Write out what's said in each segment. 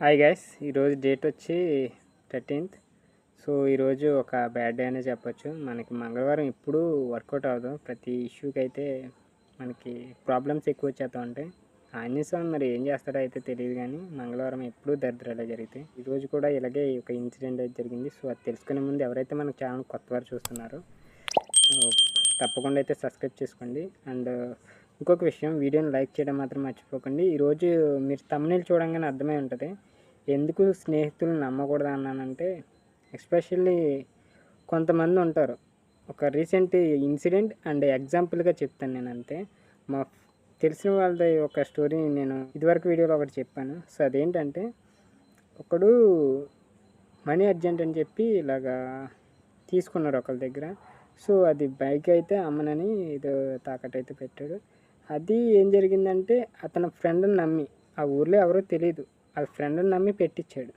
Hi guys ఈరోజు date వచ్చి thirteenth so ఈరోజు ఒక బ్యాడ్ డే అనే చెప్పొచ్చు. మనకి మంగళవారం ఎప్పుడు వర్కౌట్ అవ్వదు. ప్రతి ఇష్యూకి అయితే మనకి ప్రాబ్లమ్స్ ఎక్కువ వచ్చేస్తూ ఉంటాయి. ఆంజనేయ మరి ఏం చేస్తాడో అయితే తెలియదు కానీ మంగళవారం ఎప్పుడూ దరిద్రాలే జరుగుతాయి. ఈరోజు కూడా ఇలాగే ఒక ఇన్సిడెంట్ అయితే జరిగింది. సో అది తెలుసుకునే ముందు ఎవరైతే మన ఛానల్ కొత్త వారు చూస్తున్నారో తప్పకుండా అయితే సబ్స్క్రైబ్ చేసుకోండి. అండ్ ఇంకొక విషయం వీడియోని లైక్ చేయడం మాత్రం మర్చిపోకండి. ఈరోజు మీరు తమ్ముళ్ళు చూడంగానే అర్థమై ఉంటుంది. ఎందుకు స్నేహితులు నమ్మకూడదు అన్నానంటే ఎస్పెషల్లీ కొంతమంది ఉంటారు. ఒక రీసెంట్ ఇన్సిడెంట్ అండ్ ఎగ్జాంపుల్గా చెప్తాను నేను అంతే మా తెలిసిన వాళ్ళది ఒక స్టోరీ నేను ఇదివరకు వీడియోలో ఒకటి చెప్పాను. సో అదేంటంటే ఒకడు మనీ అర్జెంట్ అని చెప్పి ఇలాగా తీసుకున్నారు ఒకళ్ళ దగ్గర. సో అది బైక్ అయితే అమ్మనని ఏదో తాకట్టు అయితే పెట్టాడు. అది ఏం జరిగిందంటే అతని ఫ్రెండ్ని నమ్మి ఆ ఊర్లో ఎవరో తెలియదు ఆ ఫ్రెండ్ని నమ్మి పెట్టించాడు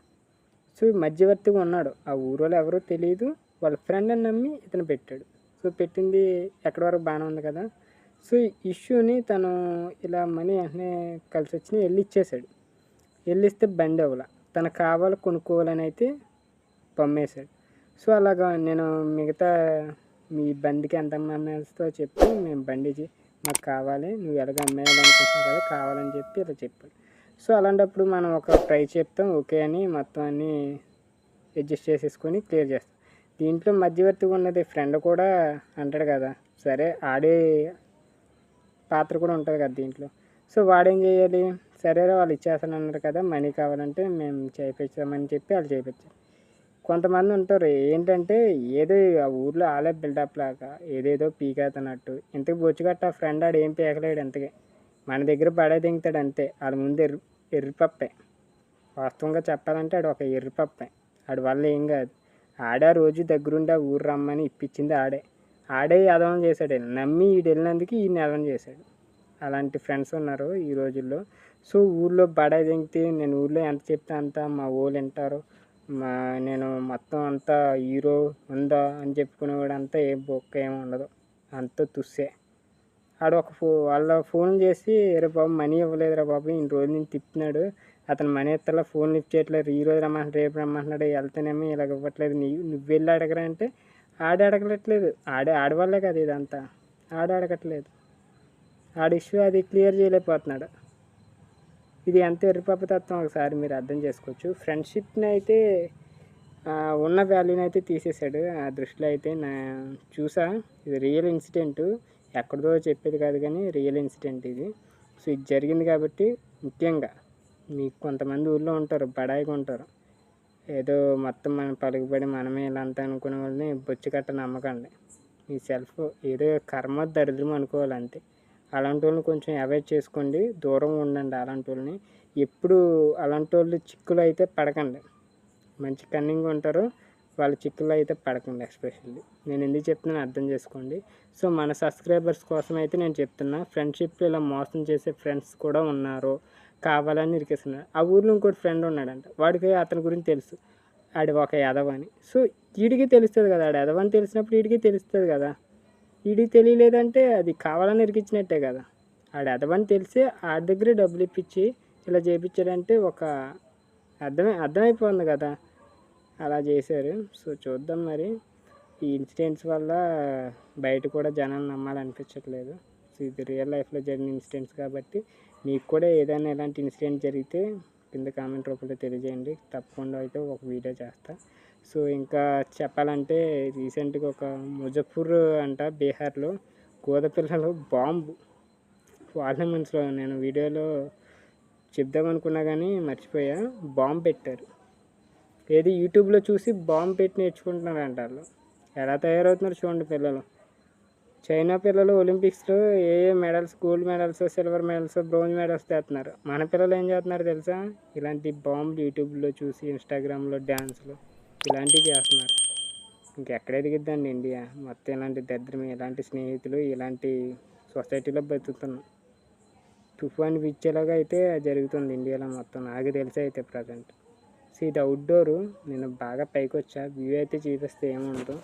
సో మధ్యవర్తిగా ఉన్నాడు ఆ ఊరోళ్ళు ఎవరో తెలియదు వాళ్ళ ఫ్రెండ్ని నమ్మి ఇతను పెట్టాడు. సో పెట్టింది ఎక్కడి వరకు బాగానే ఉంది కదా? సో ఇష్యూని తను ఇలా మనీ వెంటనే కలిసి వచ్చి వెళ్ళి ఇచ్చేసాడు. వెళ్ళిస్తే బండి అవ్వాల. తనకు కావాలి కొనుక్కోవాలని అయితే పంపేశాడు సో అలాగా నేను మిగతా మీ బండికి ఎంత అమ్మేస్తో చెప్పి మేము బండి మాకు కావాలి నువ్వు ఎలాగ అమ్మేయాలనుకుంటున్నావు కదా కావాలని చెప్పి ఇలా చెప్పాడు. సో అలాంటప్పుడు మనం ఒక ప్రైస్ చెప్తాం ఓకే అని మొత్తం అన్నీ అడ్జస్ట్ చేసేసుకొని క్లియర్ చేస్తాం. దీంట్లో మధ్యవర్తిగా ఉన్నది ఫ్రెండ్ కూడా అంటాడు కదా సరే ఆడే పాత్ర కూడా ఉంటుంది కదా దీంట్లో. సో వాడేం చేయాలి సరేరా వాళ్ళు ఇచ్చేస్తానన్నారు కదా మనీ కావాలంటే మేము చేయించామని చెప్పి వాళ్ళు చేయించారు కొంతమంది ఉంటారు. ఏంటంటే ఏదో ఆ ఊర్లో ఆలే బిల్డప్ లాగా ఏదేదో పీకేతనట్టు ఇంతకు బొచ్చుగట్ట ఆ ఫ్రెండ్ ఆడు ఏం పీకలేడు ఎంతకి మన దగ్గర పడే దింగుతాడు అంతే. వాళ్ళ ముందు ఎర్రి ఎర్రిపప్పే. వాస్తవంగా చెప్పాలంటే ఆడు ఒక ఎర్రిపప్పే. ఆడి వల్ల ఏం కాదు. ఆడే ఆ రోజు దగ్గరుండి ఆ ఊరు రమ్మని ఇప్పించింది ఆడే. ఆడే అదనం చేశాడు. నమ్మి ఈడు వెళ్ళినందుకు ఈయన అదనం చేశాడు. అలాంటి ఫ్రెండ్స్ ఉన్నారు ఈ రోజుల్లో. సో ఊర్లో బడా దింగితే నేను ఊర్లో ఎంత చెప్తే అంత మా ఊళ్ళు వింటారు. మా నేను మొత్తం అంతా హీరో ఉందా అని చెప్పుకునేవాడు అంతా ఏ బొక్క ఏమి ఉండదు. అంత తుస్సే. ఆడు ఒక ఫో వాళ్ళ ఫోన్ చేసి రే బాబు మనీ ఇవ్వలేదురా బాబు ఇన్ని రోజులు నేను తిప్పినాడు. అతను మనీ ఎత్తలా ఫోన్ లిఫ్ట్ చేయట్లేదు. ఈ రోజు రమ్మంటున్నాడు రేపు రమ్మంటున్నాడు వెళ్తేనేమో ఇలాగ ఇవ్వట్లేదు. నీ నువ్వు వెళ్ళి అడగరా అంటే ఆడే అడగట్లేదు. ఆడే ఆడవాళ్ళే కదా ఇదంతా. ఆడే అడగట్లేదు. ఆడి ఇష్యూ అది క్లియర్ చేయలేకపోతున్నాడు. ఇది ఎంత ఎర్రిపప్పతత్వం ఒకసారి మీరు అర్థం చేసుకోవచ్చు. ఫ్రెండ్షిప్ని అయితే ఉన్న వాల్యూని అయితే తీసేశాడు. ఆ దృష్టిలో అయితే నా చూసా ఇది రియల్ ఇన్సిడెంట్ ఎక్కడిదో చెప్పేది కాదు కానీ రియల్ ఇన్సిడెంట్ ఇది. సో ఇది జరిగింది కాబట్టి ముఖ్యంగా మీకు కొంతమంది ఊళ్ళో ఉంటారు బడాయిగా ఉంటారు. ఏదో మొత్తం మనం పలుకుబడి మనమే ఇలా అంతా అనుకునే వాళ్ళని బొచ్చు కట్ట నమ్మకండి. మీ సెల్ఫ్ ఏదో కర్మ దరిద్రం అనుకోవాలి అంతే అలాంటి వాళ్ళని కొంచెం అవాయిడ్ చేసుకోండి. దూరం ఉండండి అలాంటి వాళ్ళని ఎప్పుడు అలాంటి వాళ్ళు చిక్కులు అయితే పడకండి. మంచి కన్నింగ్ ఉంటారు. వాళ్ళ చిక్కులు అయితే పడకండి ఎస్పెషల్లీ నేను ఎందుకు చెప్తున్నాను అర్థం చేసుకోండి. సో మన సబ్స్క్రైబర్స్ కోసం అయితే నేను చెప్తున్నా. ఫ్రెండ్షిప్లో ఇలా మోసం చేసే ఫ్రెండ్స్ కూడా ఉన్నారు. కావాలని ఇరికేస్తున్నారు. ఆ ఊర్లో ఇంకోటి ఫ్రెండ్ ఉన్నాడంట. వాడికి అతని గురించి తెలుసు. ఆడి ఒక ఎదవ సో వీడికి తెలుస్తుంది కదా. ఆడు ఎదవ అని తెలిసినప్పుడు వీడికి తెలుస్తుంది కదా. వీడికి తెలియలేదంటే అది కావాలని ఇరికిచ్చినట్టే కదా. ఆడ ఎదవని తెలిసి ఆడి దగ్గరే డబ్బులు ఇప్పించి ఇలా చేయించాడంటే ఒక అర్థమై అర్థమైపోతుంది కదా. అలా చేశారు. సో చూద్దాం మరి. ఈ ఇన్సిడెంట్స్ వల్ల బయట కూడా జనాలు నమ్మాలనిపించట్లేదు. సో ఇది రియల్ లైఫ్లో జరిగిన ఇన్సిడెంట్స్ కాబట్టి మీకు కూడా ఏదైనా ఇలాంటి ఇన్సిడెంట్ జరిగితే కింద కామెంట్ రూపంలో తెలియజేయండి. తప్పకుండా అయితే ఒక వీడియో చేస్తా. సో ఇంకా చెప్పాలంటే రీసెంట్గా ఒక ముజఫర్ అంట బీహార్లో గోద పిల్లలు బాంబు. పార్లమెంట్స్లో నేను వీడియోలో చెప్దామనుకున్నా కానీ మర్చిపోయా. బాంబు పెట్టారు. ఏది యూట్యూబ్లో చూసి బాంబు పెట్టి నేర్చుకుంటున్నారు వాళ్ళు ఎలా తయారవుతున్నారు చూడండి పిల్లలు. చైనా పిల్లలు ఒలింపిక్స్లో ఏ ఏ medals gold medals silver medals bronze medals తెస్తున్నారు మన పిల్లలు ఏం చేస్తున్నారు తెలుసా? ఇలాంటి బాంబులు యూట్యూబ్లో చూసి ఇన్స్టాగ్రామ్లో డ్యాన్స్లు ఇలాంటివి చేస్తున్నారు. ఇంకెక్కడ ఎదిగిద్దండి ఇండియా? మొత్తం ఇలాంటి దరిద్రం ఇలాంటి స్నేహితులు ఇలాంటి సొసైటీలో బతుకుతున్నాం. తుఫాన్ పిచ్చేలాగా అయితే జరుగుతుంది ఇండియాలో మొత్తం. నాకు తెలిసి అయితే ప్రజెంట్. సో ఇది అవుట్డోరు. నేను బాగా పైకి వచ్చా వ్యూ అయితే చూపిస్తే ఏముండదు.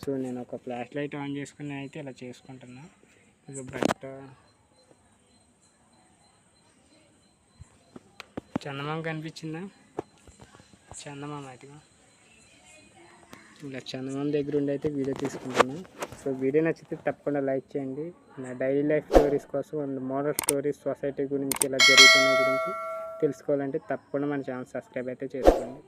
సో నేను ఒక ఫ్లాష్ లైట్ ఆన్ చేసుకుని అయితే ఇలా చేసుకుంటున్నా. ఇది బట్ట చందమామ కనిపించిందా? చందమామ అయితే ఇలా చందమామ దగ్గర ఉండి అయితే వీడియో తీసుకుంటున్నాను సో వీడియో నచ్చితే తప్పకుండా లైక్ చేయండి. నా డైలీ లైఫ్ స్టోరీస్ కోసం అండ్ మోడల్ స్టోరీస్ సొసైటీ గురించి ఇలా జరుగుతున్న గురించి తెలుసుకోవాలంటే తప్పకుండా మన ఛానల్ సబ్స్క్రైబ్ అయితే చేసుకోండి.